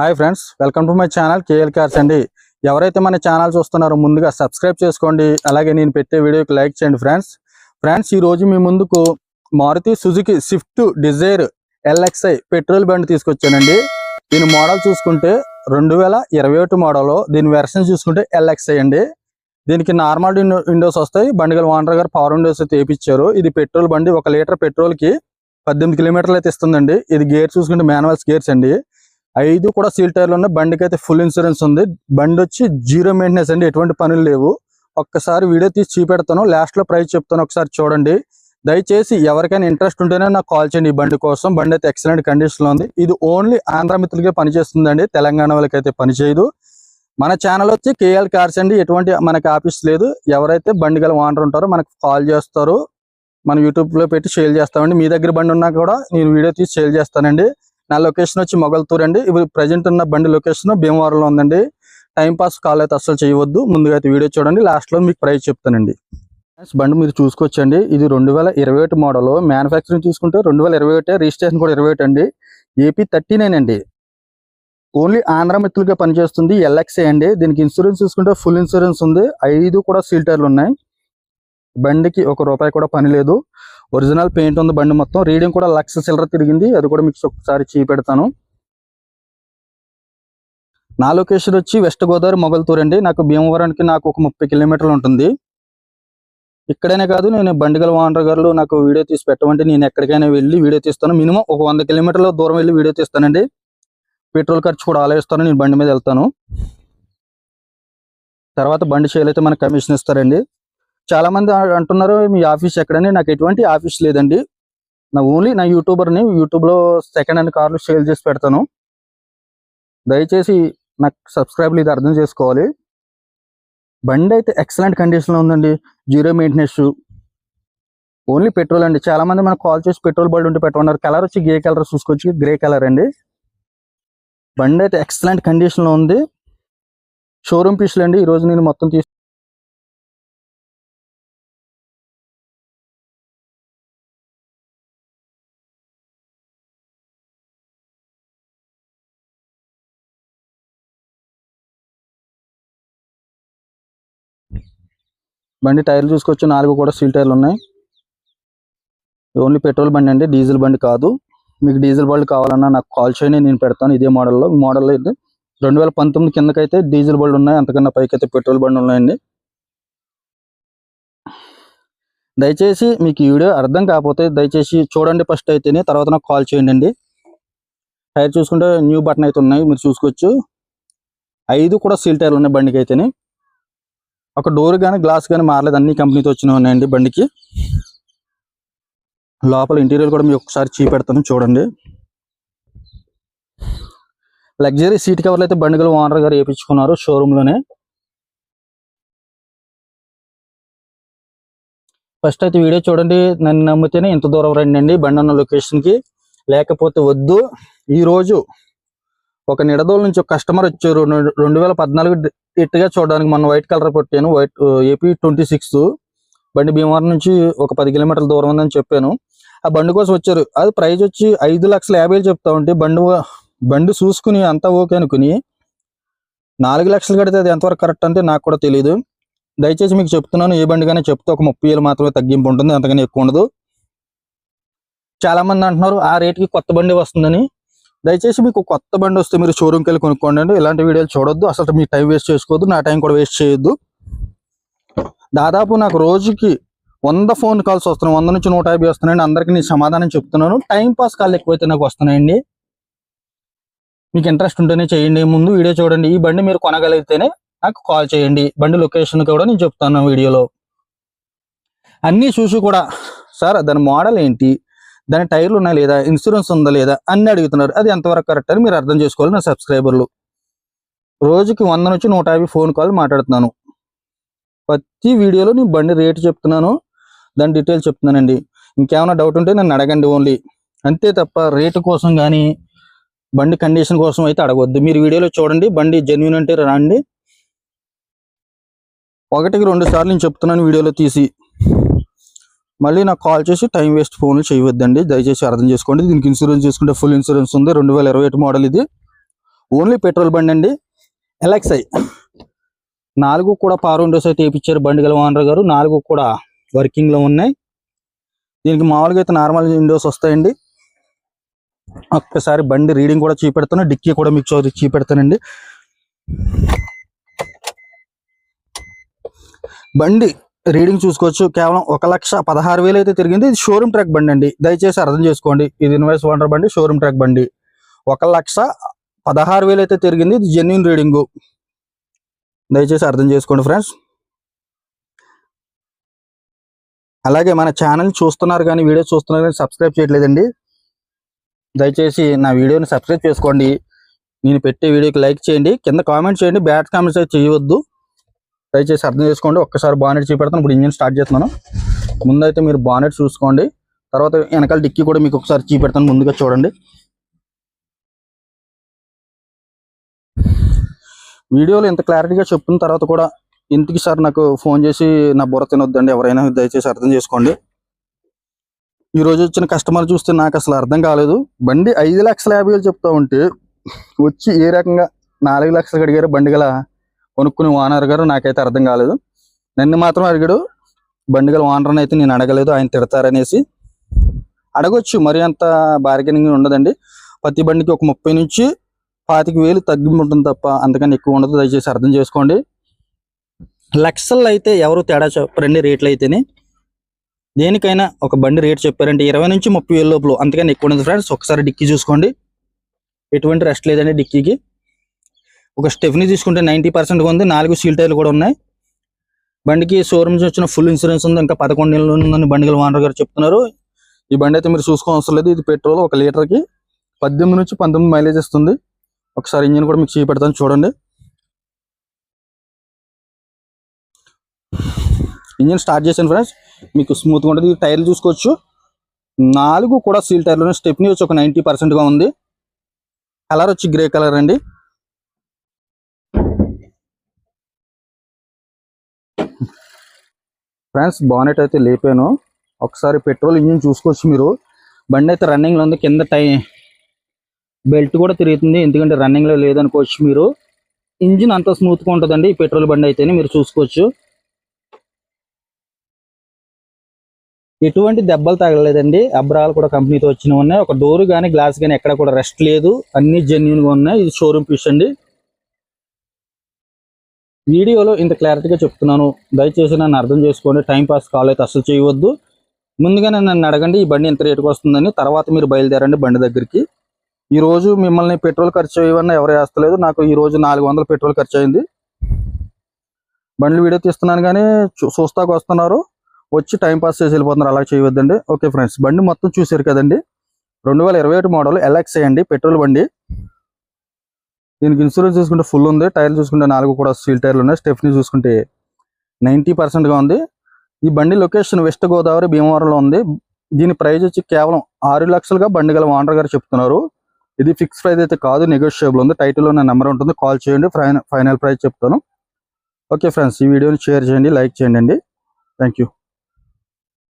Hi friends welcome to my channel KL Cars అండి. ఎవరైతే మన ఛానల్ చూస్తున్నారో ముందుగా సబ్స్క్రైబ్ చేసుకోండి. అలాగే నేను పెట్టే వీడియోకి లైక్ చేయండి ఫ్రెండ్స్. ఫ్రెండ్స్ ఈ రోజు మీ ముందుకు Maruti Suzuki Swift Dzire LXI petrol బండి తీసుకొచ్చానండి. దీని మోడల్ చూసుకుంటే రెండు వేల ఇరవై ఒకటి మోడల్ దీని వెర్షన్ చూసుకుంటే ఎల్ఎక్స్ఐ అండి. దీనికి నార్మల్ విండోస్ వస్తాయి. బండిగల్ ఓనర్ గారు పవర్ విండోస్ అయితే వేయించారు ఇది పెట్రోల్ బండి ఒక లీటర్ పెట్రోల్కి పద్దెనిమిది కిలోమీటర్లు అయితే ఇస్తుందండి. ఇది గేర్ చూసుకుంటే మాన్యువల్స్ గేర్స్ అండి. ఐదు కూడా సీల్ టైర్లు ఉన్నాయి. బండికి అయితే ఫుల్ ఇన్సూరెన్స్ ఉంది. బండి వచ్చి జీరో మెయింటెనెన్స్ అండి. ఎటువంటి పనులు లేవు. ఒక్కసారి వీడియో తీసి చూపెడతాను. లాస్ట్లో ప్రైస్ చెప్తాను. ఒకసారి చూడండి. దయచేసి ఎవరికైనా ఇంట్రెస్ట్ ఉంటేనే నాకు కాల్ చేయండి ఈ బండి కోసం. బండి అయితే ఎక్సలెంట్ కండిషన్లో ఉంది. ఇది ఓన్లీ ఆంధ్ర మిత్రులకే పనిచేస్తుందండి. తెలంగాణ వాళ్ళకి అయితే పనిచేయదు. మన ఛానల్ వచ్చి కేఎల్ కార్స్ అండి. ఎటువంటి మనకి ఆఫీస్ లేదు. ఎవరైతే బండి గల ఓనర్ ఉంటారో మనకు కాల్ చేస్తారు. మన యూట్యూబ్లో పెట్టి సేల్ చేస్తామండి. మీ దగ్గర బండి ఉన్నా కూడా నేను వీడియో తీసి సేల్ చేస్తానండి. నా లొకేషన్ వచ్చి మొగల్తూర్ అండి. ఇవి ప్రజెంట్ ఉన్న బండి లొకేషన్ భీమవరంలో ఉందండి. టైం పాస్ కాల్ అయితే అస్సలు చేయవద్దు. ముందుగా అయితే వీడియో చూడండి. లాస్ట్లో మీకు ప్రైస్ చెప్తానండి. బండి మీరు చూసుకోవచ్చండి. ఇది రెండు వేల ఇరవై ఒకటి మోడల్ మ్యానుఫ్యాక్చరింగ్ చూసుకుంటే రెండు వేల ఇరవై ఒకటి రిజిస్ట్రేషన్ కూడా ఇరవై ఒకటి అండి. ఏపీ థర్టీ నైన్ అండి. ఓన్లీ ఆంధ్ర మిత్రులుగా పనిచేస్తుంది. ఎల్ఎక్సే అండి. దీనికి ఇన్సూరెన్స్ చూసుకుంటే ఫుల్ ఇన్సూరెన్స్ ఉంది. ఐదు కూడా సీల్ టైర్లు ఉన్నాయి. బండికి ఒక రూపాయి కూడా పని లేదు. ఒరిజినల్ పెయింట్ ఉంది బండి మొత్తం. రీడింగ్ కూడా లక్ష చిల్లర తిరిగింది. అది కూడా మీకు ఒకసారి చూపెడతాను. నా లొకేషన్ వచ్చి వెస్ట్ గోదావరి మొగల్తూర్ అండి. నాకు భీమవరానికి నాకు ఒక ముప్పై కిలోమీటర్లు ఉంటుంది. ఇక్కడనే కాదు నేను బండిగల ఓనర్ గారు నాకు వీడియో తీసి పెట్టమంటే నేను ఎక్కడికైనా వెళ్ళి వీడియో తీస్తాను. మినిమం ఒక వంద కిలోమీటర్ల దూరం వెళ్ళి వీడియో తీస్తానండి. పెట్రోల్ ఖర్చు కూడా ఆలోచిస్తాను నేను బండి మీద వెళ్తాను. తర్వాత బండి సేల్ అయితే మనకు కమిషన్ ఇస్తారండి. చాలా మంది అంటున్నారు మీ ఆఫీస్ ఎక్కడని? నాకు ఎటువంటి ఆఫీస్ లేదండి. నా ఓన్లీ నా యూట్యూబర్ని యూట్యూబ్లో సెకండ్ హ్యాండ్ కార్లు సేల్ చేసి పెడతాను. దయచేసి నాకు సబ్స్క్రైబ్లు ఇది అర్థం చేసుకోవాలి. బండి అయితే ఎక్సలెంట్ కండిషన్లో ఉందండి. Zero maintenance. ఓన్లీ పెట్రోల్ అండి. చాలా మంది మనకు కాల్ చేసి పెట్రోల్ బండి ఉంటే పెట్టుకున్నారు కలర్ వచ్చి గ్రే కలర్ చూసుకొచ్చి గ్రే కలర్ అండి. బండి అయితే ఎక్సలెంట్ కండిషన్లో ఉంది. షోరూమ్ పీసులు అండి. ఈరోజు నేను మొత్తం తీసి బండి టైర్లు చూసుకొచ్చి నాలుగు కూడా సీల్ టైర్లు ఉన్నాయి. ఓన్లీ పెట్రోల్ బండి అండి. డీజిల్ బండి కాదు. మీకు డీజిల్ బండి కావాలన్నా నాకు కాల్ చేయండి. నేను పెడతాను ఇదే మోడల్లో. మోడల్లో అయితే రెండు వేల పంతొమ్మిది కిందకైతే డీజిల్ బండ్లు ఉన్నాయి. అంతకన్నా పైకి అయితే పెట్రోల్ బండి ఉన్నాయండి. దయచేసి మీకు ఈ వీడియో అర్థం కాకపోతే దయచేసి చూడండి ఫస్ట్ అయితేనే తర్వాత నాకు కాల్ చేయండి అండి. టైర్ చూసుకుంటే న్యూ బటన్ అయితే ఉన్నాయి. మీరు చూసుకోవచ్చు. ఐదు కూడా సీల్ టైర్లు ఉన్నాయి బండికి అయితేనే ఒక డోర్ కానీ గ్లాస్ కానీ మారలేదు. అన్ని కంపెనీతో వచ్చినవి ఉన్నాయండి బండికి. లోపల ఇంటీరియర్ కూడా మీకు ఒకసారి చూపెడతాను చూడండి. లగ్జరీ సీట్ కవర్లు అయితే బండిగల ఓనర్ గారు వేయించుకున్నారు షోరూమ్లోనే. ఫస్ట్ అయితే వీడియో చూడండి. నన్ను నమ్మితేనే ఇంత దూరం రండి అండి బండి ఉన్న లొకేషన్కి. లేకపోతే వద్దు. ఈ రోజు ఒక నిడదోల నుంచి ఒక కస్టమర్ వచ్చారు. రెండు వేల పద్నాలుగు ఇట్టుగా చూడడానికి మనం వైట్ కలర్ పెట్టాను వైట్ ఏపీ ట్వంటీ సిక్స్ బండి భీమవరం నుంచి ఒక పది కిలోమీటర్ల దూరం ఉందని చెప్పాను. ఆ బండి కోసం వచ్చారు. అది ప్రైస్ వచ్చి ఐదు లక్షల యాభై వేలు చెప్తా ఉంటే బండి బండి చూసుకుని అంతా ఓకే అనుకుని నాలుగు లక్షలు కడితే అది ఎంతవరకు కరెక్ట్ అంటే నాకు కూడా తెలియదు దయచేసి మీకు చెప్తున్నాను ఏ బండి కానీ చెప్తే ఒక ముప్పై వేలు మాత్రమే తగ్గింపు ఉంటుంది అంతకని ఎక్కువ ఉండదు. చాలా మంది అంటున్నారు ఆ రేట్కి కొత్త బండి వస్తుందని. దయచేసి మీకు కొత్త బండి వస్తే మీరు షోరూమ్కి వెళ్ళి కొనుక్కోండి అండి. ఇలాంటి వీడియోలు చూడొద్దు. అసలు మీ టైం వేస్ట్ చేసుకోవద్దు. నా టైం కూడా వేస్ట్ చేయొద్దు. దాదాపు నాకు రోజుకి వంద ఫోన్ కాల్స్ వస్తున్నాయి. వంద నుంచి నూట యాభై వస్తున్నాయండి. అందరికీ నేను సమాధానం చెప్తున్నాను. టైం పాస్ కాల్ ఎక్కువైతే నాకు వస్తున్నాయండి. మీకు ఇంట్రెస్ట్ ఉంటేనే చేయండి. ముందు వీడియో చూడండి. ఈ బండి మీరు కొనగలిగితేనే నాకు కాల్ చేయండి. బండి లొకేషన్ కూడా నేను చెప్తాను వీడియోలో. అన్నీ చూసి కూడా సార్ దాని మోడల్ ఏంటి? దాని టైర్లు ఉన్నాయి లేదా? ఇన్సూరెన్స్ ఉందా లేదా? అన్ని అడుగుతున్నారు. అది ఎంతవరకు కరెక్ట్ అని మీరు అర్థం చేసుకోవాలి నా సబ్స్క్రైబర్లు. రోజుకి వంద నుంచి నూట యాభై ఫోన్ కాల్ మాట్లాడుతున్నాను. ప్రతి వీడియోలో నేను బండి రేటు చెప్తున్నాను దాని డీటెయిల్స్ చెప్తున్నానండి. ఇంకేమైనా డౌట్ ఉంటే నన్ను అడగండి ఓన్లీ. అంతే తప్ప రేటు కోసం కానీ బండి కండిషన్ కోసం అయితే అడగవద్దు మీరు వీడియోలో చూడండి బండి జెన్యున్ అంటే రండి. ఒకటికి రెండు సార్లు నేను చెప్తున్నాను వీడియోలో తీసి. మళ్ళీ నాకు కాల్ చేసి టైం వేస్ట్ ఫోన్లు చేయవద్దండి. దయచేసి అర్థం చేసుకోండి. దీనికి ఇన్సూరెన్స్ చేసుకుంటే ఫుల్ ఇన్సూరెన్స్ ఉంది. రెండు వేల ఇరవై ఒకటి మోడల్ ఇది. ఓన్లీ పెట్రోల్ బండి అండి. ఎలక్సై నాలుగు కూడా పవర్ విండోస్ అయితే వేయించారు బండి గల ఓనర్ గారు. నాలుగు కూడా వర్కింగ్లో ఉన్నాయి. దీనికి మామూలుగా అయితే నార్మల్ విండోస్ వస్తాయండి. ఒక్కసారి బండి రీడింగ్ కూడా చూపెడతాను డిక్కీ కూడా మీకు అవుతుంది చూపెడతానండి. బండి రీడింగ్ చూసుకోవచ్చు. కేవలం ఒక లక్ష పదహారు వేలు అయితే తిరిగింది. ఇది షోరూమ్ ట్రాక్ బండి అండి. దయచేసి అర్థం చేసుకోండి. ఇది ఇన్వైస్ ఓనర్ బండి షోరూమ్ ట్రాక్ బండి. ఒక లక్ష పదహారు వేలు అయితే తిరిగింది. ఇది జెన్యున్ రీడింగు. దయచేసి అర్థం చేసుకోండి ఫ్రెండ్స్. అలాగే మన ఛానల్ చూస్తున్నారు కానీ వీడియో చూస్తున్నారు కానీ సబ్స్క్రైబ్ చేయట్లేదండి. దయచేసి నా వీడియోని సబ్స్క్రైబ్ చేసుకోండి. నేను పెట్టే వీడియోకి లైక్ చేయండి. కింద కామెంట్ చేయండి. బ్యాడ్ కామెంట్స్ అయితే చేయవద్దు. దయచేసి అర్థం చేసుకోండి. ఒక్కసారి బానెట్ చూపెడతాను. ఇప్పుడు ఇంజిన్ స్టార్ట్ చేస్తున్నాను. ముందైతే మీరు బానెట్ చూసుకోండి. తర్వాత వెనకాల డిక్కీ కూడా మీకు ఒకసారి చూపెడతాను. ముందుగా చూడండి. వీడియోలో ఇంత క్లారిటీగా చెప్పిన తర్వాత కూడా ఇంటికి సార్ నాకు ఫోన్ చేసి నా బుర్ర తినొద్దండి. ఎవరైనా దయచేసి అర్థం చేసుకోండి. ఈ రోజు వచ్చిన కస్టమర్ చూస్తే నాకు అసలు అర్థం కాలేదు. బండి ఐదు లక్షల యాభై వేలు చెప్తా ఉంటే వచ్చి ఏ రకంగా నాలుగు లక్షలు అడిగారు బండి గల కొనుక్కుని ఓనర్ గారు నాకైతే అర్థం కాలేదు. నన్ను మాత్రం అడిగాడు బండి గల ఓనర్ని అయితే నేను అడగలేదు ఆయన తిడతారనేసి. అడగొచ్చు మరి అంత బార్గెనింగ్ ఉండదండి. ప్రతి బండికి ఒక ముప్పై నుంచి పాతిక వేలు తగ్గింపు ఉంటుంది తప్ప అంతకని ఎక్కువ ఉండదు. దయచేసి అర్థం చేసుకోండి. లక్షల్లో అయితే ఎవరు తేడా చెప్పరండి రేట్లు అయితేనే దేనికైనా ఒక బండి రేట్ చెప్పారంటే ఇరవై నుంచి ముప్పై వేల లోపల అంతకని ఎక్కువ ఉండదు. ఫ్రెండ్స్ ఒకసారి డిక్కీ చూసుకోండి. ఎటువంటి రెస్ట్ లేదండి డిక్కీకి. ఒక స్టెఫ్ని తీసుకుంటే నైంటీ పర్సెంట్ ఉంది నాలుగు సీల్ టైర్లు కూడా ఉన్నాయి. బండికి షోరూమ్ నుంచి వచ్చిన ఫుల్ ఇన్సూరెన్స్ ఉంది ఇంకా పదకొండు నెలలు ఉందని బండిగల ఓనర్ గారు చెప్తున్నారు. ఈ బండి అయితే మీరు చూసుకోవాల్సిన అవసరం లేదు ఇది పెట్రోల్ ఒక లీటర్కి. పద్దెనిమిది నుంచి పంతొమ్మిది మైలేజ్ ఇస్తుంది ఒకసారి ఇంజిన్ కూడా మీకు చేపెడతాను చూడండి. ఇంజిన్ స్టార్ట్ చేశాను ఫ్రెండ్స్ మీకు స్మూత్గా ఉంటుంది ఈ టైర్లు చూసుకోవచ్చు. నాలుగు కూడా సీల్ టైర్లు స్టెప్ని వచ్చి ఒక నైంటీ గా ఉంది. కలర్ వచ్చి గ్రే కలర్ అండి. ఫ్రెండ్స్ బానెట్ అయితే లేపాను. ఒకసారి పెట్రోల్ ఇంజిన్ చూసుకోవచ్చు మీరు. బండి అయితే రన్నింగ్లో ఉంది. కింద టై బెల్ట్ కూడా తిరుగుతుంది. ఎందుకంటే రన్నింగ్లో లేదనుకోవచ్చు మీరు. ఇంజిన్ అంత స్మూత్గా ఉంటుందండి ఈ పెట్రోల్ బండి అయితేనే మీరు చూసుకోవచ్చు. ఎటువంటి దెబ్బలు తగలలేదండి. అబ్రాలు కూడా కంపెనీతో వచ్చినవి ఉన్నాయి. ఒక డోర్ కానీ గ్లాస్ కానీ ఎక్కడ కూడా రెస్ట్ లేదు. అన్ని జెన్యున్గా ఉన్నాయి. ఇది షోరూమ్ పీస్ అండి. వీడియోలో ఇంత క్లారిటీగా చెప్తున్నాను. దయచేసి నన్ను అర్థం చేసుకోండి. టైం పాస్ కాల్ అయితే అసలు చేయవద్దు. ముందుగానే నన్ను అడగండి ఈ బండి ఎంత రేటుకి వస్తుందని. తర్వాత మీరు బయలుదేరండి బండి దగ్గరికి. ఈ రోజు మిమ్మల్ని పెట్రోల్ ఖర్చు ఇవన్నీ ఎవరు వేస్తలేదు. నాకు ఈ రోజు నాలుగు వందలు పెట్రోల్ ఖర్చు అయింది. బండ్లు వీడియో తీస్తున్నాను కానీ చూ- చూస్తాకు వస్తున్నారు. వచ్చి టైం పాస్ చేసి వెళ్ళిపోతున్నారు. అలా చేయవద్దండి ఓకే ఫ్రెండ్స్ బండి మొత్తం చూసారు కదండి. రెండు వేల ఇరవై ఒకటి మోడల్ ఎల్ఎక్స్ అండి పెట్రోల్ బండి. దీనికి ఇన్సూరెన్స్ చూసుకుంటే ఫుల్ ఉంది. టైర్లు చూసుకుంటే నాలుగు కూడా సీల్ టైర్లు ఉన్నాయి. స్టెఫ్ని చూసుకుంటే నైంటీ గా ఉంది. ఈ బండి లొకేషన్ వెస్ట్ గోదావరి భీమవరంలో ఉంది. దీని ప్రైజ్ వచ్చి కేవలం ఆరు లక్షలుగా బండి గల ఓనర్ గారు చెప్తున్నారు. ఇది ఫిక్స్ ప్రైస్ అయితే కాదు నెగోషియబుల్ ఉంది. టైటిల్లో నా నెంబర్ ఉంటుంది. కాల్ చేయండి. ఫైనల్ ఫైనల్ ప్రైస్ చెప్తాను. ఓకే ఫ్రెండ్స్ ఈ వీడియోని షేర్ చేయండి లైక్ చేయండి అండి. Thank you